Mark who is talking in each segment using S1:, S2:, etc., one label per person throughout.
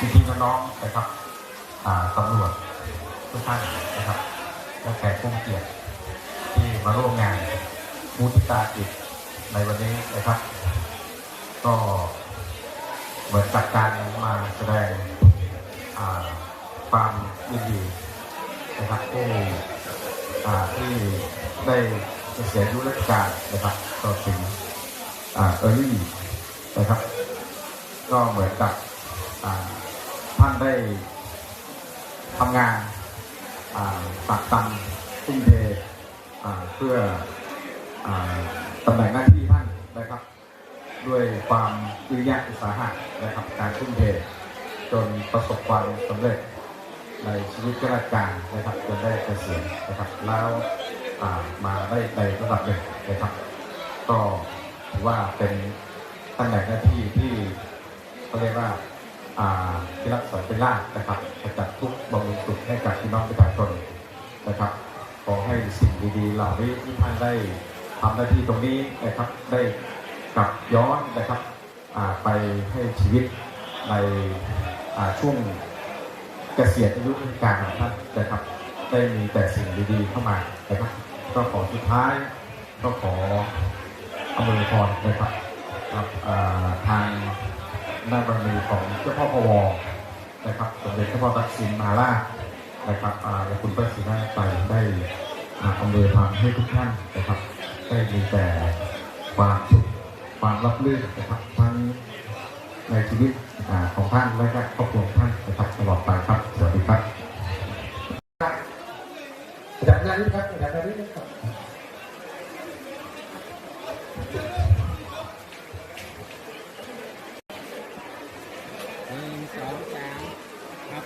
S1: พี่ๆน้องๆนะครับตำรวจทุกท่านนะครับและแขกผู้เกียรติที่มาร่วมงานมูทิตาจิตในวันนี้นะครับ ก็เหมือนกับการมาแสดงความยินดีนะครับผู้อ่ที่ได้เสียอายุราชการนะครับต่อถึงอ่าเออรี่นะครับ ก็เหมือนกับอ่ ท่านได้ทำงานอ่าตักตำทุ่มเทเพื่ออตำแหน่งหน้าที่ท่านนะครับ ด้วยความวิริยะอุตสาหะนะครับการทุ่มเทจนประสบความสำเร็จในชีวิตราชการนะครับจนได้เกษียณนะครับ แล้วมาได้ในระดับหนึ่งนะครับ ก็ถือว่าเป็นตำแหน่งหน้าที่ที่เขาเรียกว่า ที่รักษาเป็นล่าชนะครับจัดทุกบำรุงสุขให้กับพี่น้องประชาชนนะครับ ขอให้สิ่งดีๆเหล่านี้ที่ท่านได้ทำหน้าที่ตรงนี้นะครับได้กลับย้อนนะครับไปให้ชีวิตในช่วงเกษียณอายุราชการของท่านนะครับได้มีแต่สิ่งดีๆเข้ามานะครับก็ขอสุดท้ายก็ขออำนวยพรนะครับกับทาง หน้าบารมีของเจ้าพ่อพวนะครับสมเด็จเจ้าพ่อตักสินมหาราชนะครับและคุณพระศรีนาไปได้อ่าอำนวยพรให้ทุกท่านนะครับ ได้มีแต่ความสุขความรับรื่นนะครับทั้งในชีวิตของท่านและก็ครอบครัวท่านนะครับตลอดไปครับสวัสดีครับ
S2: จากนั้นครับจากนั้นครับ
S3: หนึ่ง สองสามครับ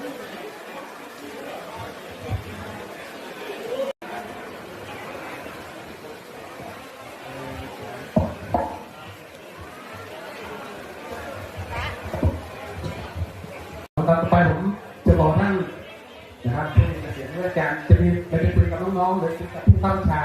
S2: ตอนต่อไปผมจะบอกท่านนะครับที่เกษียณราชการจะมีจะไปคุยกับน้องๆหรือกับผู้เข้าชา